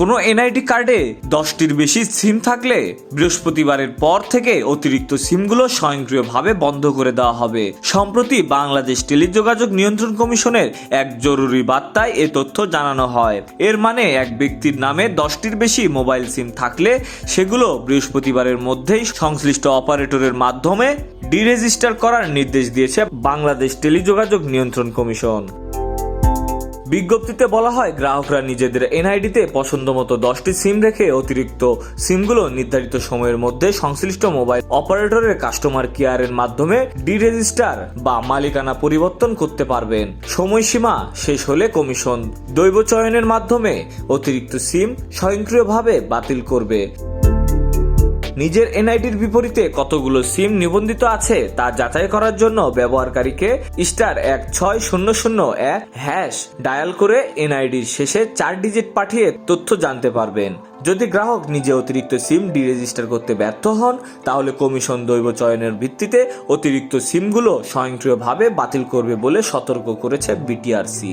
কোনো এনআইডি কার্ডে দশটির বেশি সিম থাকলে বৃহস্পতিবারের পর থেকে অতিরিক্ত সিমগুলো স্বয়ংক্রিয়ভাবে বন্ধ করে দেওয়া হবে। সম্প্রতি বাংলাদেশ টেলিযোগাযোগ নিয়ন্ত্রণ কমিশনের এক জরুরি বার্তায় এ তথ্য জানানো হয়। এর মানে এক ব্যক্তির নামে দশটির বেশি মোবাইল সিম থাকলে সেগুলো বৃহস্পতিবারের মধ্যেই সংশ্লিষ্ট অপারেটরের মাধ্যমে ডিরেজিস্টার করার নির্দেশ দিয়েছে বাংলাদেশ টেলিযোগাযোগ নিয়ন্ত্রণ কমিশন। বিজ্ঞপ্তিতে বলা হয়, গ্রাহকরা নিজেদের এনআইডিতে পছন্দ মতো দশটি সিম রেখে অতিরিক্ত সিমগুলো নির্ধারিত সময়ের মধ্যে সংশ্লিষ্ট মোবাইল অপারেটরের কাস্টমার কেয়ারের মাধ্যমে ডিরেজিস্টার বা মালিকানা পরিবর্তন করতে পারবেন। সময়সীমা শেষ হলে কমিশন দৈব চয়নের মাধ্যমে অতিরিক্ত সিম স্বয়ংক্রিয়ভাবে বাতিল করবে। নিজের এনআইডির বিপরীতে কতগুলো সিম নিবন্ধিত আছে তা যাচাই করার জন্য ব্যবহারকারীকে স্টার এক ছয় শূন্য শূন্য এক হ্যাশ ডায়াল করে এনআইডির শেষে চার ডিজিট পাঠিয়ে তথ্য জানতে পারবেন। যদি গ্রাহক নিজে অতিরিক্ত সিম ডিরেজিস্টার করতে ব্যর্থ হন, তাহলে কমিশন দৈব চয়নের ভিত্তিতে অতিরিক্ত সিমগুলো স্বয়ংক্রিয়ভাবে বাতিল করবে বলে সতর্ক করেছে বিটিআরসি।